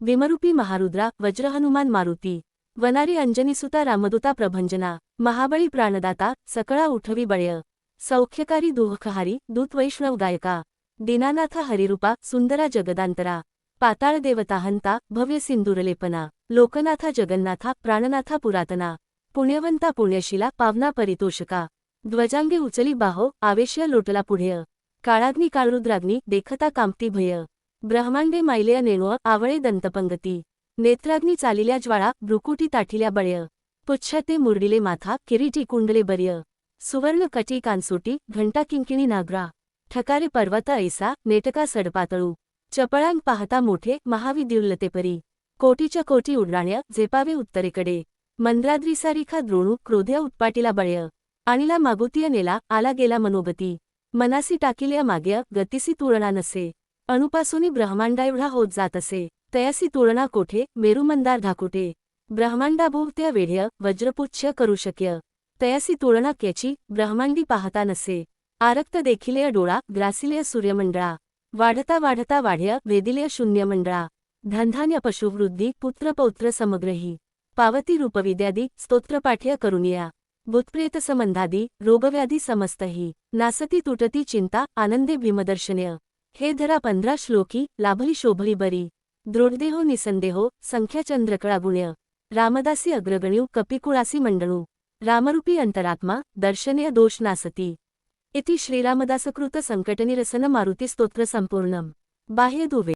विमरूपी महारुद्रा वज्रहनुमान मारुती वनारी अंजनीसुता रामदूता प्रभंजना महाबळी प्राणदाता सकळा उठवी बळय सौख्यकारी दुःखहारी दूतवैष्णव गायका दीनानाथ हरिरूपा सुंदरा जगदांतरा पाताळ देवताहंता भव्य सिंदूरलेपना लोकनाथा जगन्नाथा प्राणनाथा पुरातना पुण्यवंता पुण्यशिला पावना परितोषका ध्वजांगे उचली बाहो आवेश्य लोटला पुढेय काळाग्नी काळरुद्राग्नी देखता कामती भय ब्रह्मांडे मायलेय नेणुअ आवळे दंतपंगती. नेत्राग्नी चालिल्या ज्वाळा भ्रुकुटी ताठिल्या बळय. पुच्छते मुरडिले माथा किरीटी कुंडले बर्य. सुवर्ण कटी कानसुटी घंटा किंकिणी नागरा. ठकारे पर्वत ऐसा नेटका सडपातळू. चपळांग पाहता मोठे महाविद्युल्लतेपरी कोटीच्या कोटी उड्डाण्या झेपावे उत्तरेकडे. मंद्राद्रीसारिखा द्रोणू क्रोध्या उत्पाटीला बळय. आणिला मागुतीय नेला आला गेला मनोगती. मनासी टाकिल्या माग्य गतिसी तुळणा नसे. अणुपासूनी ब्रह्मांडाएवढा होत जात असे. तयासी तुळणा कोठे? मेरुमंदार धाकुटे ब्रह्मांडाभोवत्या वेढ्य वज्रपुच्छ करू शक्य. तयासी तुळणा क्याची? ब्रह्मांडी पाहता नसे. आरक्त देखिलेय डोळा ग्रासिलेय सूर्यमंडळा. वाढता वाढता वाढ्य वेदिलेय शून्यमंडळा. धनधान्य पशुवृद्धी पुत्रपौत्र समग्रही. पावती रूपविद्यादी स्तोत्रपाठ्य करुनिया. बुत्प्रेतसंबंधादी रोगव्याधी समस्तही. नासती तुटती चिंता आनंदे भीमदर्शन्य. हे धरा पंधरा श्लोकी लाभली शोभली बरी. दृढदेहो निसंदेहो संख्याचंद्रकळा गुण्य. रामदासी अग्रगण्यू कपिकुळासी मंडळू. रामरूपी अंतरात्मा दर्शनीय दोष नासती. इति श्रीरामदासकृत संकटनिरसन मारुती स्तोत्र संपूर्णम. बाह्य दुवे.